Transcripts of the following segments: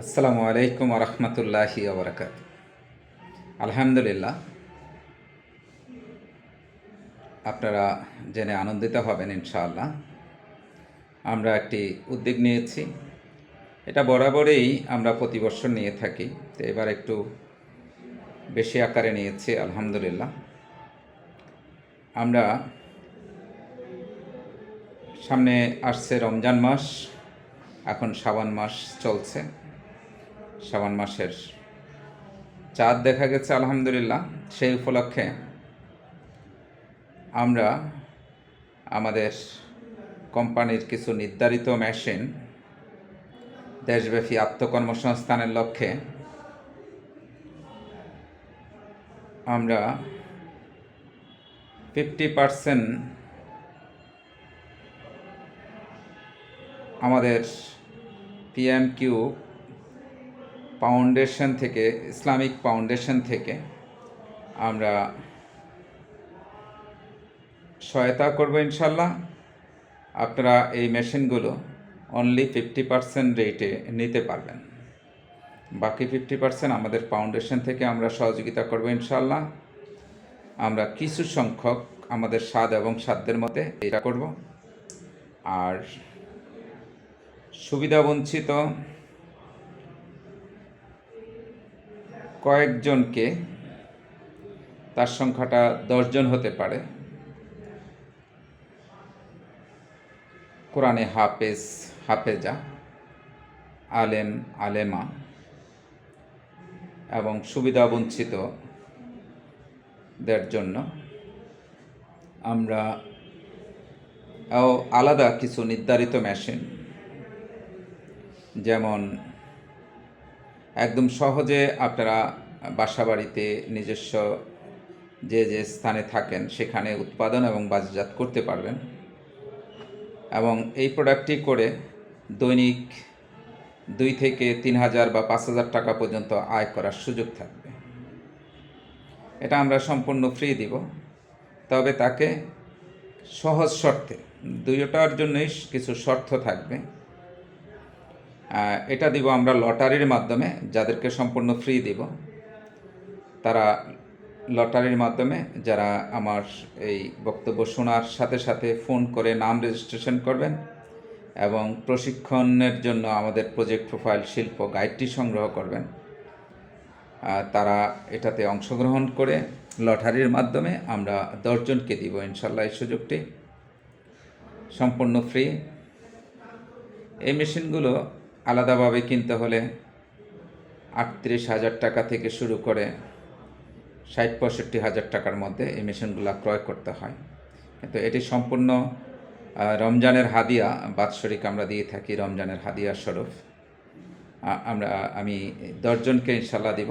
আসসালামু আলাইকুম রহমতুল্লাহি আবরাকাত আলহামদুলিল্লাহ। আপনারা জেনে আনন্দিত হবেন ইনশাআল্লাহ। আমরা একটি উদ্যোগ নিয়েছি। এটা বরাবরই আমরা প্রতি বছর নিয়ে থাকি। তো এবার একটু বেশি আকারে নিয়েছি, আলহামদুলিল্লাহ। আমরা সামনে আসছে রমজান মাস। এখন শ্রাবণ মাস চলছে। শ্রাবণ মাসের চাঁদ দেখা গেছে, আলহামদুলিল্লাহ। সেই উপলক্ষে আমরা আমাদের কোম্পানির কিছু নির্ধারিত মেশিন দেশব্যাপী আত্মকর্মসংস্থানের লক্ষ্যে আমরা ফিফটি পারসেন্ট আমাদের পিএমকিউ ফাউন্ডেশন থেকে ইসলামিক ফাউন্ডেশন থেকে আমরা সহায়তা করব ইনশাল্লাহ। আপনারা এই মেশিনগুলো অনলি ফিফটি পার্সেন্ট রেটে নিতে পারবেন। বাকি ফিফটি পার্সেন্ট আমাদের ফাউন্ডেশন থেকে আমরা সহযোগিতা করব ইনশাল্লাহ। আমরা কিছু সংখ্যক আমাদের স্বাদ এবং সাধ্যের মতে এটা করব। আর সুবিধাবঞ্চিত কয়েকজনকে তার সংখ্যাটা দশজন হতে পারে। কোরআনে হাফেজ, হাফেজা, আলেম, আলেমা এবং সুবিধাবঞ্চিতদের জন্য আমরা আলাদা কিছু নির্ধারিত মেশিন, যেমন একদম সহজে আপনারা বাসাবাড়িতে নিজস্ব যে যে স্থানে থাকেন, সেখানে উৎপাদন এবং বাজারজাত করতে পারবেন। এবং এই প্রোডাক্টটি করে দৈনিক দুই থেকে তিন হাজার বা পাঁচ হাজার টাকা পর্যন্ত আয় করার সুযোগ থাকবে। এটা আমরা সম্পূর্ণ ফ্রি দিব। তবে তাকে সহজ শর্তে, দুইটার জন্যই কিছু শর্ত থাকবে। এটা দিব আমরা লটারির মাধ্যমে, যাদেরকে সম্পূর্ণ ফ্রি দিব। তারা লটারির মাধ্যমে যারা আমার এই বক্তব্য শোনার সাথে সাথে ফোন করে নাম রেজিস্ট্রেশন করবেন এবং প্রশিক্ষণের জন্য আমাদের প্রজেক্ট প্রোফাইল শিল্প গাইডটি সংগ্রহ করবেন। তারা এটাতে অংশগ্রহণ করে লটারির মাধ্যমে আমরা দশজনকে দিব ইনশাল্লাহ এই সুযোগটি। সম্পূর্ণ ফ্রি এই মেশিনগুলো আলাদাভাবে কিনতে হলে আটত্রিশ হাজার টাকা থেকে শুরু করে ষাট পঁয়ষট্টি হাজার টাকার মধ্যে এই মেশিনগুলো ক্রয় করতে হয়। কিন্তু এটি সম্পূর্ণ রমজানের হাদিয়া, বাৎসরিক আমরা দিয়ে থাকি রমজানের হাদিয়া স্বরূপ। আমরা, আমি দশজনকে ইনশাল্লাহ দিব।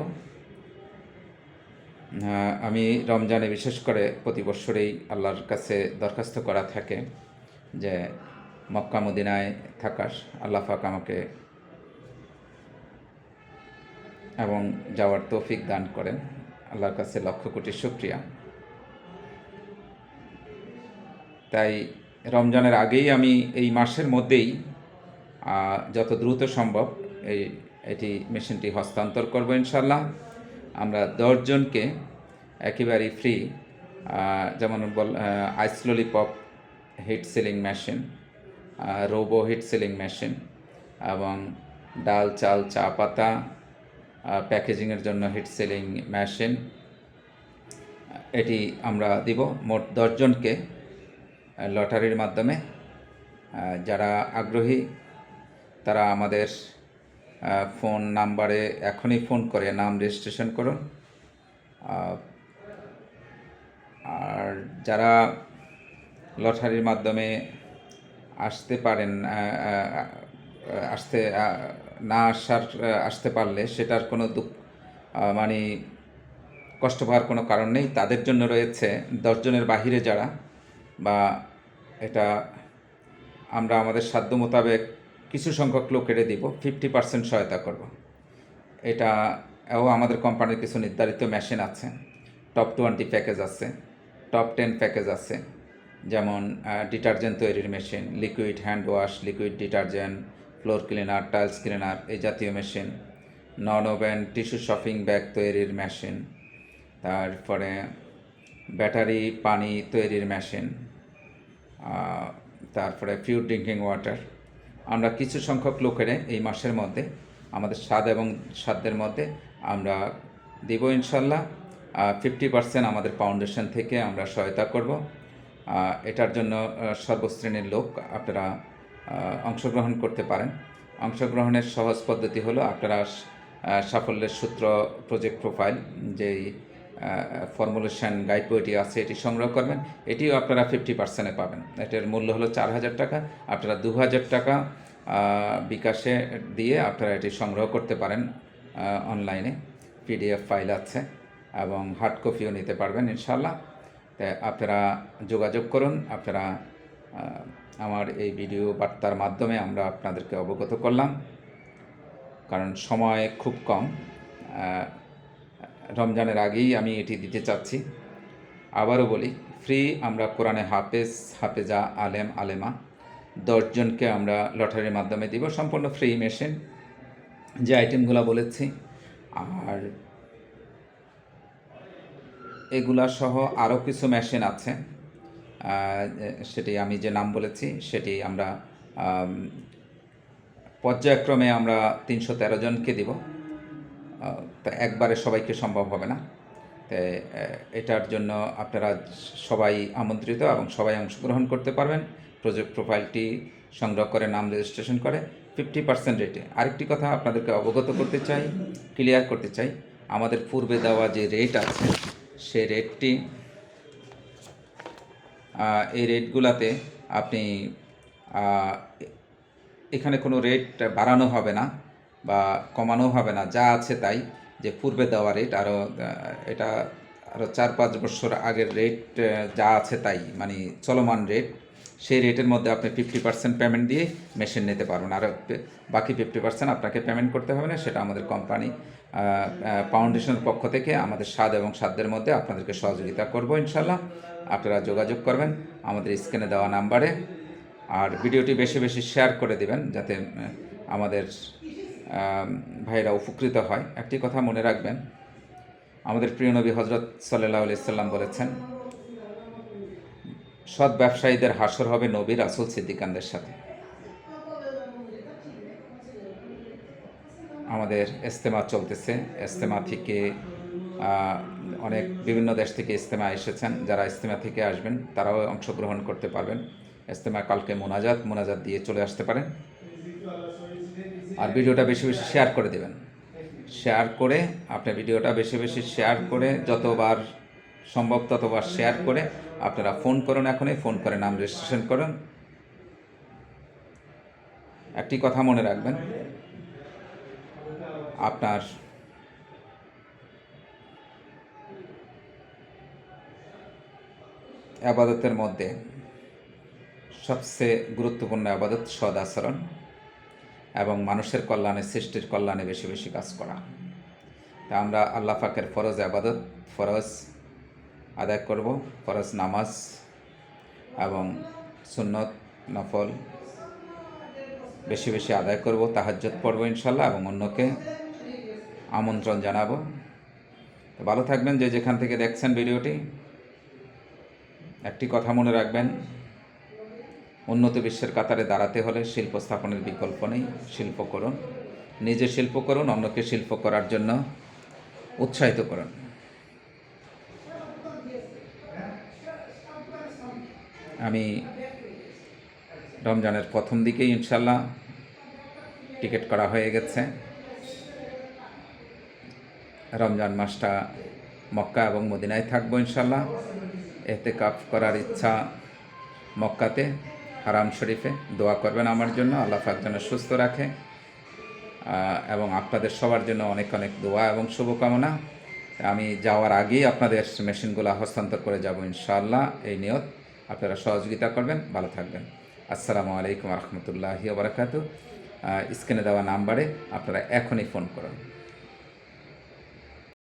আমি রমজানে বিশেষ করে প্রতি বছরেই আল্লাহর কাছে দরখাস্ত করা থাকে যে মক্কা, মদিনায় থাকার, আল্লাহ পাক আমাকে এবং যাওয়ার তৌফিক দান করেন। আল্লাহর কাছে লক্ষ কোটি শুক্রিয়া। তাই রমজানের আগেই আমি এই মাসের মধ্যেই যত দ্রুত সম্ভব এই, এটি মেশিনটি হস্তান্তর করব ইনশাল্লাহ আমরা দশজনকে একেবারেই ফ্রি যেমন ball ice lollipop heat sealing machine robo heat sealing machine এবং ডাল, চাল, চা, পাতা প্যাকেজিংয়ের জন্য হিট সিলিং মেশিন এটি আমরা দিব মোট দশজনকে লটারির মাধ্যমে। যারা আগ্রহী, তারা আমাদের ফোন নাম্বারে এখনই ফোন করে, নাম রেজিস্ট্রেশন করুন। আর যারা লটারির মাধ্যমে আসতে পারেন আসতে না আসার আসতে পারলে সেটার কোনো দুঃখ মানে কষ্ট পাওয়ার কোনো কারণ নেই। তাদের জন্য রয়েছে দশজনের বাহিরে যারা বা এটা আমরা আমাদের সাধ্য মোতাবেক কিছু সংখ্যক লোকেরে দিব ফিফটি পার্সেন্ট সহায়তা করব। এটা এও আমাদের কোম্পানির কিছু নির্ধারিত মেশিন আছে। টপ টোয়েন্টি প্যাকেজ আছে টপ টেন প্যাকেজ আছে। যেমন ডিটারজেন্ট তৈরির machine liquid hand wash liquid detergent floor cleaner, tiles cleaner, এই জাতীয় machine, non woven, tissue shopping bag তৈরির মেশিন, তারপরে ব্যাটারি, পানি তৈরির মেশিন তারপরে পিওর ড্রিঙ্কিং ওয়াটার। আমরা কিছু সংখ্যক লোকের এই মাসের মধ্যে, আমাদের স্বাদ এবং সাধ্যের মধ্যে আমরা দিব ইনশাল্লাহ। ফিফটি পার্সেন্ট আমাদের ফাউন্ডেশন থেকে আমরা সহায়তা করব। এটার জন্য সর্বশ্রেণীর লোক, আপনারা অংশগ্রহণ করতে পারেন। অংশগ্রহণের সহজ পদ্ধতি হলো আপনারা সাফল্যের সূত্র প্রজেক্ট প্রোফাইল যেই ফর্মুলেশন গাইড বইটি আছে, এটি সংগ্রহ করবেন। এটিও আপনারা ফিফটি পার্সেন্টে পাবেন। এটার মূল্য হলো চার হাজার টাকা। আপনারা দু হাজার টাকা বিকাশে দিয়ে আপনারা এটি সংগ্রহ করতে পারেন অনলাইনে পিডিএফ ফাইল আছে এবং হার্ড কপিও নিতে পারবেন ইনশাল্লাহ আপনারা যোগাযোগ করুন, আপনারা আমার এই ভিডিও বার্তার মাধ্যমে আমরা আপনাদেরকে অবগত করলাম। কারণ সময় খুব কম। রমজানের আগেই আমি এটি দিতে চাচ্ছি। আবারও বলি, ফ্রি আমরা কোরআনে হাফেজ, হাফেজা, আলেম, আলেমা দশজনকে আমরা লটারির মাধ্যমে দিব, সম্পূর্ণ ফ্রি মেশিন। যে আইটেমগুলো বলেছি, আর এগুলা সহ আরও কিছু মেশিন আছে। সেটি আমি যে নাম বলেছি সেটি আমরা পর্যায়ক্রমে আমরা তিনশো তেরো জনকে দিব। তা একবারে সবাইকে সম্ভব হবে না। তাই এটার জন্য আপনারা সবাই আমন্ত্রিত এবং সবাই অংশগ্রহণ করতে পারবেন। প্রজেক্ট প্রোফাইলটি সংগ্রহ করে নাম রেজিস্ট্রেশন করে। ফিফটি পার্সেন্ট রেটে। আরেকটি কথা আপনাদেরকে অবগত করতে চাই, ক্লিয়ার করতে চাই। আমাদের পূর্বে দেওয়া যে রেট আছে, সে রেটটি এই রেটগুলাতে আপনি এখানে কোনো রেট বাড়ানো হবে না বা কমানো হবে না। যা আছে তাই, যে পূর্বে দেওয়া রেট আরও এটা আরও চার পাঁচ বছর আগের রেট যা আছে তাই মানে চলমান রেট সেই রেটের মধ্যে আপনি ফিফটি পার্সেন্ট পেমেন্ট দিয়ে মেশিন নিতে পারবেন। আর বাকি ফিফটি পার্সেন্ট আপনাকে পেমেন্ট করতে হবে না, সেটা আমাদের কোম্পানি ফাউন্ডেশনের পক্ষ থেকে আমাদের স্বাদ এবং সাধ্যের মধ্যে আপনাদেরকে সহযোগিতা করব ইনশাল্লাহ আপনারা যোগাযোগ করবেন আমাদের স্ক্রিনে দেওয়া নাম্বারে আর ভিডিওটি বেশি বেশি শেয়ার করে দিবেন যাতে আমাদের ভাইরা উপকৃত হয়। একটি কথা মনে রাখবেন, আমাদের প্রিয় নবী হজরত সাল্লাহ সাল্লাম বলেছেন, সৎ ব্যবসায়ীদের হাসর হবে নবী রাসুল সিদ্দিকানদের সাথে। আমাদের ইস্তেমা চলতেছে। ইস্তেমা থেকে অনেক বিভিন্ন দেশ থেকে ইস্তেমা এসেছেন। যারা ইস্তেমা থেকে আসবেন, তারাও অংশগ্রহণ করতে পারবেন। ইস্তেমা কালকে মোনাজাত মোনাজাত দিয়ে চলে আসতে পারেন। আর ভিডিওটা বেশি বেশি শেয়ার করে দেবেন। শেয়ার করে আপনার ভিডিওটা বেশি বেশি শেয়ার করে, যতবার সম্ভব ততবার শেয়ার করে, আপনারা ফোন করুন এখনই, ফোন করে নাম রেজিস্ট্রেশন করুন। একটি কথা মনে রাখবেন আপনার আবাদতের মধ্যে সবচেয়ে গুরুত্বপূর্ণ আবাদত সদ আচরণ এবং মানুষের কল্যাণে, সৃষ্টির কল্যাণে বেশি বেশি কাজ করা। তা আমরা আল্লাহ পাকের ফরজ আবাদত, ফরজ আদায় করব, ফরজ নামাজ এবং সুন্নত, নফল বেশি বেশি আদায় করব তাহাজ্জত পড়ব ইনশাল্লাহ এবং অন্যকে আমন্ত্রণ জানাব। তো ভালো থাকবেন যে যেখান থেকে দেখছেন ভিডিওটি। একটি কথা মনে রাখবেন, উন্নত বিশ্বের কাতারে দাঁড়াতে হলে শিল্প স্থাপনের বিকল্প নেই, শিল্প করুন। নিজে শিল্প করুন, অন্যকে শিল্প করার জন্য উৎসাহিত করুন। আমি রমজানের প্রথম দিকেই ইনশাল্লাহ টিকিট করা হয়ে গেছে। রমজান মাসটা মক্কা এবং মদিনায় থাকব ইনশাল্লাহ এতে কাপ করার ইচ্ছা মক্কাতে, হারাম শরীফে। দোয়া করবেন আমার জন্য, আল্লাহ পাক যেন সুস্থ রাখে। এবং আপনাদের সবার জন্য অনেক অনেক দোয়া এবং শুভকামনা। আমি যাওয়ার আগেই আপনাদের মেশিনগুলো হস্তান্তর করে যাব ইনশাআল্লাহ। এই নিয়ত আপনারা সহযোগিতা করবেন, ভালো থাকবেন। আসসালামু আলাইকুম রহমতুল্লাহি বারাকাতু স্ক্রিনে দেওয়া নাম্বারে আপনারা এখনই ফোন করুন।